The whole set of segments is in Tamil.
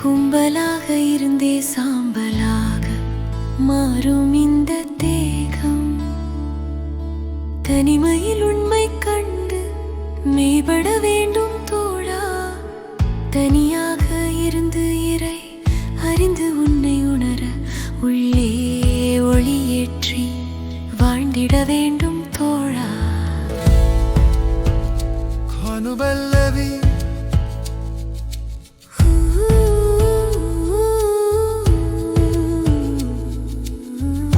கும்பலாக இருந்தே சாம்பலாக மாறும் இந்த தேகம் தனிமையில் உண்மை கண்டு மேம்பட வேண்டும் தோழா தனியா விட வேண்டும் தோழா. அனுபல்லவி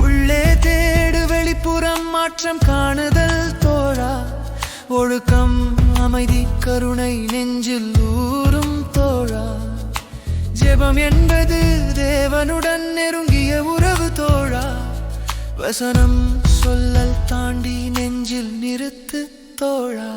உள்ளே தேடு வெளிப்புறம் மாற்றம் காணுதல் தோழா. ஒழுக்கம் அமைதி கருணை நெஞ்சில் ஊறும் தோழா. ஜெபம் என்பது தேவனுடன் நெருங்கிய உறவு தோழா. வசனம் சொல்லல் தாண்டி நெஞ்சில் நிறுத்து தோழா.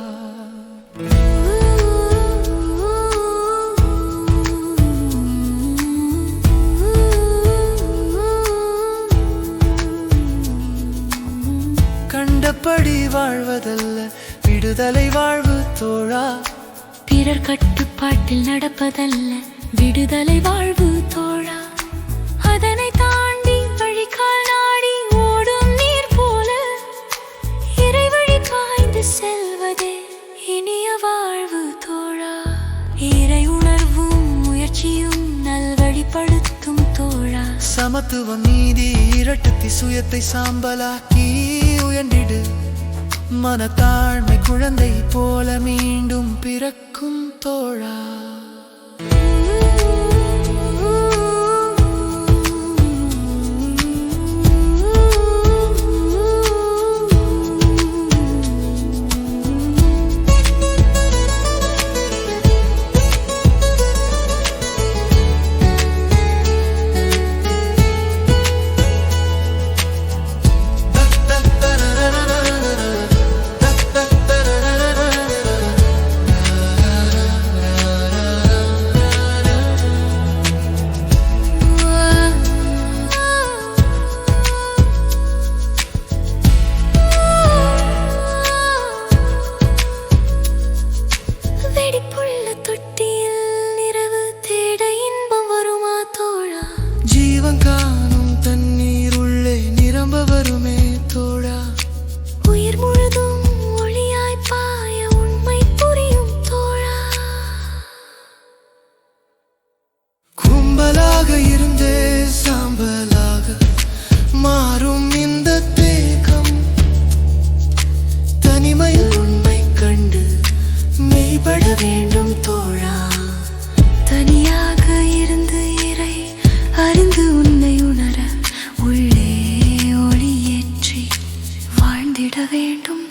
கண்டபடி வாழ்வதல்ல விடுதலை வாழ்வு தோழா. பிறர் கட்டுப்பாட்டில் நடப்பதல்ல விடுதலை வாழ்வு தோழா. நல்வழிப்படுத்தும் தோழா. சமத்துவம் நீதி இரட்டத்தி சுயத்தை சாம்பலாக்கி உயர்ந்திடு. மனத்தாழ்மை குழந்தை போல மீண்டும் பிறக்கும் தோழா. വേണ്ടും